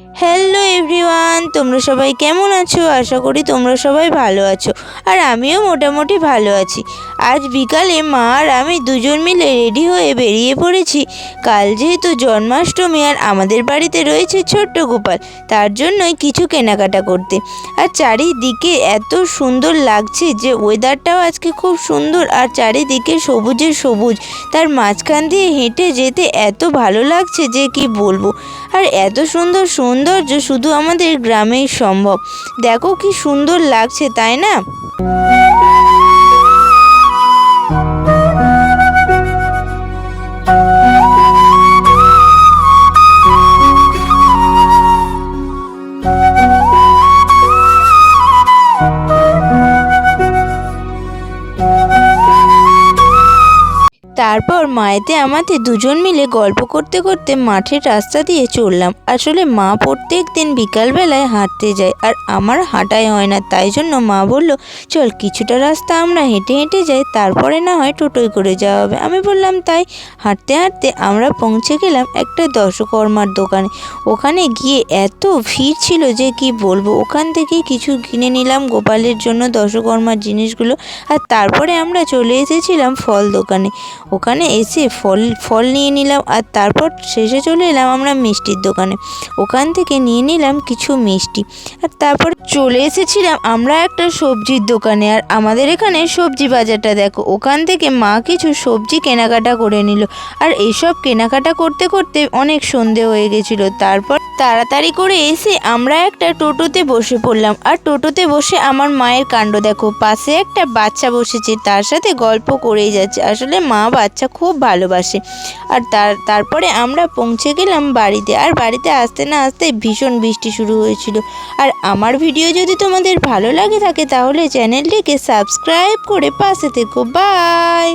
Hello everyone তোমরা সবাই কেমন আছো? আশা করি তোমরা সবাই ভালো আছো। আর আমিও মোটামুটি ভালো আছি। আজ বিকালে মা আর আমি দুজন মিলে রেডি হয়ে বেরিয়ে পড়েছি। কাল যেহেতু জন্মাষ্টমী আর আমাদের বাড়িতে রয়েছে ছোট্ট গোপাল, তার জন্যই কিছু কেনাকাটা করতে। আর চারিদিকে এত সুন্দর লাগছে যে ওয়েদারটাও আজকে খুব সুন্দর আর চারিদিকে সবুজে সবুজ। তার মাঝখান দিয়ে হেঁটে যেতে এত ভালো লাগছে যে কি বলব? আর এত সুন্দর সৌন্দর্য শুধু আমাদের গ্রামেই সম্ভব। দেখো কি সুন্দর লাগছে, তাই না? তারপর মায়েতে আমাতে দুজন মিলে গল্প করতে করতে মাঠের রাস্তা দিয়ে চললাম। আসলে মা প্রত্যেক দিন বিকালবেলায় হাঁটতে যায় আর আমার হাঁটাই হয় না, তাই জন্য মা বলল, চল কিছুটা রাস্তা আমরা হেঁটে হেঁটে যাই, তারপরে না হয় টোটোয় করে যাওয়া হবে। আমি বললাম, তাই? হাঁটতে হাঁটতে আমরা পৌঁছে গেলাম একটা দশকর্মার দোকানে। ওখানে গিয়ে এত ভিড় ছিল যে কি বলব, ওখান থেকে কিছু কিনে নিলাম গোপালের জন্য দশকর্মার জিনিসগুলো আর তারপরে আমরা চলে এসেছিলাম ফল দোকানে। ওখানে এসে ফল ফল নিয়ে নিলাম আর তারপর শেষে চলে এলাম আমরা মিষ্টির দোকানে। ওখান থেকে নিয়ে নিলাম কিছু মিষ্টি। আর তারপর চলে এসেছিলাম আমরা একটা সবজির দোকানে। আর আমাদের এখানে সবজি বাজারটা দেখো, ওখান থেকে মা কিছু সবজি কেনাকাটা করে নিল। আর এইসব কেনাকাটা করতে করতে অনেক সন্ধে হয়ে গেছিল। তারপর তাড়াতাড়ি করে এসে আমরা একটা টোটোতে বসে পড়লাম। আর টোটোতে বসে আমার মায়ের কাণ্ড দেখো, পাশে একটা বাচ্চা বসেছে, তার সাথে গল্প করেই যাচ্ছে। আসলে মা বাচ্চা খুব ভালোবাসে। আর তার, তারপরে আমরা পৌঁছে গেলাম বাড়িতে। আর বাড়িতে আসতে না আসতে ভীষণ বৃষ্টি শুরু হয়েছিল। আর আমার ভিডিও যদি তোমাদের ভালো লাগে থাকে তাহলে চ্যানেলটিকে সাবস্ক্রাইব করে পাশে থেকো। বাই!